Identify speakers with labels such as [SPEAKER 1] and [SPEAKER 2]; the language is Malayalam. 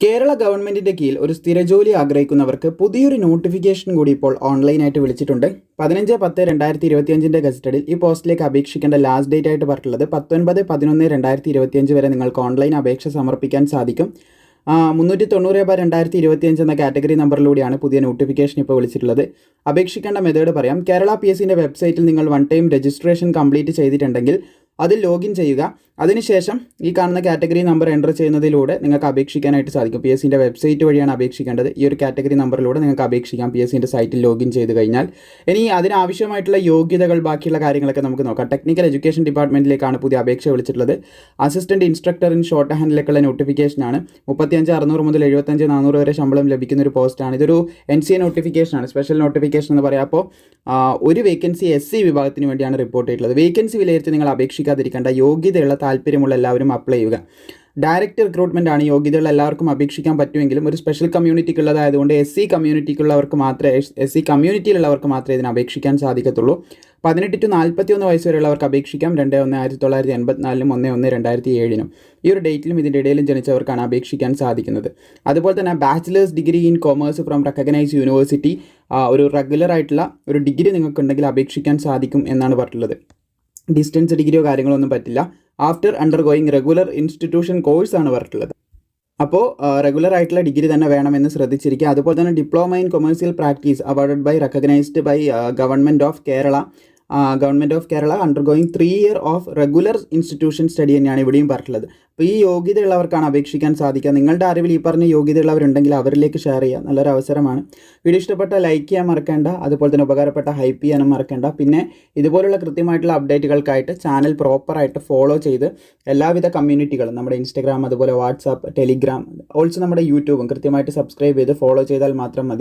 [SPEAKER 1] കേരള ഗവൺമെന്റിന്റെ കീഴിൽ ഒരു സ്ഥിരജോലി ആഗ്രഹിക്കുന്നവർക്ക് പുതിയൊരു നോട്ടിഫിക്കേഷൻ കൂടി ഇപ്പോൾ ഓൺലൈനായിട്ട് വിളിച്ചിട്ടുണ്ട്. പതിനഞ്ച് പത്ത് രണ്ടായിരത്തി ഇരുപത്തിയഞ്ചിന്റെ ഗസറ്റഡിൽ ഈ പോസ്റ്റിലേക്ക് അപേക്ഷിക്കേണ്ട ലാസ്റ്റ് ഡേറ്റ് ആയിട്ട് പറഞ്ഞിട്ടുള്ളത് പത്തൊൻപത് പതിനൊന്ന് രണ്ടായിരത്തി ഇരുപത്തിയഞ്ച് വരെ നിങ്ങൾക്ക് ഓൺലൈൻ അപേക്ഷ സമർപ്പിക്കാൻ സാധിക്കും. മുന്നൂറ്റി തൊണ്ണൂറ് ബാർ രണ്ടായിരത്തി ഇരുപത്തിയഞ്ച് എന്ന കാറ്റഗറി നമ്പറിലൂടെയാണ് പുതിയ നോട്ടിഫിക്കേഷൻ ഇപ്പോൾ വിളിച്ചിട്ടുള്ളത്. അപേക്ഷിക്കേണ്ട മെത്തേഡ് പറയാം. കേരള പി എസ് സിന്റെ വെബ്സൈറ്റിൽ നിങ്ങൾ വൺ ടൈം രജിസ്ട്രേഷൻ കംപ്ലീറ്റ് ചെയ്തിട്ടുണ്ടെങ്കിൽ അതിൽ ലോഗിൻ ചെയ്യുക. അതിനുശേഷം ഈ കാണുന്ന കാറ്റഗറി നമ്പർ എന്റർ ചെയ്യുന്നതിലൂടെ നിങ്ങൾക്ക് അപേക്ഷിക്കാനായിട്ട് സാധിക്കും. പി എസ് സിന്റെ വെബ്സൈറ്റ് വഴിയാണ് അപേക്ഷിക്കേണ്ടത്. ഈ ഒരു കാറ്റഗറി നമ്പറിലൂടെ നിങ്ങൾക്ക് അപേക്ഷിക്കാം. പി എസ് സിന്റെ സൈറ്റിൽ ലോഗിൻ ചെയ്ത് കഴിഞ്ഞാൽ. ഇനി അതിനാവശ്യമായിട്ടുള്ള യോഗ്യതകൾ ബാക്കിയുള്ള കാര്യങ്ങളൊക്കെ നമുക്ക് നോക്കാം. ടെക്നിക്കൽ എഡ്യൂക്കേഷൻ ഡിപ്പാർട്ട്മെന്റിലേക്കാണ് പുതിയ അപേക്ഷ വിളിച്ചിട്ടുള്ളത്. അസിസ്റ്റന്റ് ഇൻസ്ട്രക്ടർ ഇൻ ഷോർട്ട് ഹാൻഡിലേക്കുള്ള നോട്ടിഫിക്കേഷനാണ്. മുപ്പത്തിയഞ്ച് അറുന്നൂറ് മുതൽ എഴുപത്തഞ്ച് നാനൂറ് വരെ ശമ്പളം ലഭിക്കുന്ന ഒരു പോസ്റ്റാണ്. ഇതൊരു എൻ സി എ നോട്ടിഫിക്കേഷനാണ്. സ്പെഷ്യൽ നോട്ടിഫിക്കേഷൻ എന്ന് പറയാം. അപ്പോൾ ഒരു വേക്കൻസി എസ് സി വിഭാഗത്തിന് വേണ്ടിയാണ് റിപ്പോർട്ട് ചെയ്തിട്ടുള്ളത്. വേക്കൻസി വിലയിരുത്തി നിങ്ങൾ അപേക്ഷിക്കാതിരിക്കേണ്ട യോഗ്യതയുള്ള താല്പര്യമുള്ള എല്ലാവരും അപ്ലൈ ചെയ്യുക. ഡയറക്റ്റ് റിക്രൂട്ട്മെന്റ് ആണ് യോഗ്യതയുള്ള എല്ലാവർക്കും അപേക്ഷിക്കാൻ പറ്റുമെങ്കിലും ഒരു സ്പെഷ്യൽ കമ്മ്യൂണിറ്റിക്കുള്ളതായതുകൊണ്ട് എസ് സി കമ്മ്യൂണിറ്റിക്കുള്ളവർക്ക് മാത്രമേ എസ് സി കമ്മ്യൂണിറ്റിയിലുള്ളവർക്ക് മാത്രമേ ഇതിന് അപേക്ഷിക്കാൻ സാധിക്കത്തുള്ളൂ. പതിനെട്ട് ടു നാൽപ്പത്തി ഒന്ന് വയസ്സ് വരെയുള്ളവർക്ക് അപേക്ഷിക്കാം. രണ്ട് ഒന്ന് ആയിരത്തി തൊള്ളായിരത്തി എൺപത്തിനാലിനും ഒന്ന് ഒന്ന് രണ്ടായിരത്തി ഏഴിനും ഈ ഒരു ഡേറ്റിലും ഇതിന്റെ ഇടയിലും ജനിച്ചവർക്കാണ് അപേക്ഷിക്കാൻ സാധിക്കുന്നത്. അതുപോലെ തന്നെ bachelors degree in commerce from recognise university ഒരു റെഗുലർ ആയിട്ടുള്ള ഒരു ഡിഗ്രി നിങ്ങൾക്കുണ്ടെങ്കിൽ അപേക്ഷിക്കാൻ സാധിക്കും എന്നാണ് പറഞ്ഞിട്ടുള്ളത്. ഡിസ്റ്റൻസ് ഡിഗ്രിയോ കാര്യങ്ങളോ ഒന്നും പറ്റില്ല. After under going regular institution course ആണ് പറഞ്ഞിട്ടുള്ളത്. അപ്പോൾ റെഗുലർ ആയിട്ടുള്ള ഡിഗ്രി തന്നെ വേണമെന്ന് ശ്രദ്ധിച്ചിരിക്കുക. അതുപോലെ തന്നെ diploma in commercial practice awarded by recognised by government of Kerala government of Kerala undergoing three year of regular institution study തന്നെയാണ് ഇവിടെയും പറഞ്ഞിട്ടുള്ളത്. അപ്പോൾ ഈ യോഗ്യതയുള്ളവർക്കാണ് അപേക്ഷിക്കാൻ സാധിക്കുക. നിങ്ങളുടെ അറിവിൽ ഈ പറഞ്ഞ യോഗ്യതയുള്ളവരുണ്ടെങ്കിൽ അവരിലേക്ക് ഷെയർ ചെയ്യുക. നല്ലൊരു അവസരമാണ്. വീഡിയോ ഇഷ്ടപ്പെട്ട ലൈക്ക് ചെയ്യാൻ മറക്കേണ്ട. അതുപോലെ തന്നെ ഉപകാരപ്പെട്ട ഹൈപ്പ് ചെയ്യാനും മറക്കേണ്ട. പിന്നെ ഇതുപോലുള്ള കൃത്യമായിട്ടുള്ള അപ്ഡേറ്റുകൾക്കായിട്ട് ചാനൽ പ്രോപ്പറായിട്ട് ഫോളോ ചെയ്ത് എല്ലാവിധ കമ്മ്യൂണിറ്റികളും നമ്മുടെ ഇൻസ്റ്റഗ്രാം അതുപോലെ വാട്സാപ്പ് ടെലിഗ്രാം ഓൾസോ നമ്മുടെ യൂട്യൂബും കൃത്യമായിട്ട് സബ്സ്ക്രൈബ് ചെയ്ത് ഫോളോ ചെയ്താൽ മാത്രം മതി.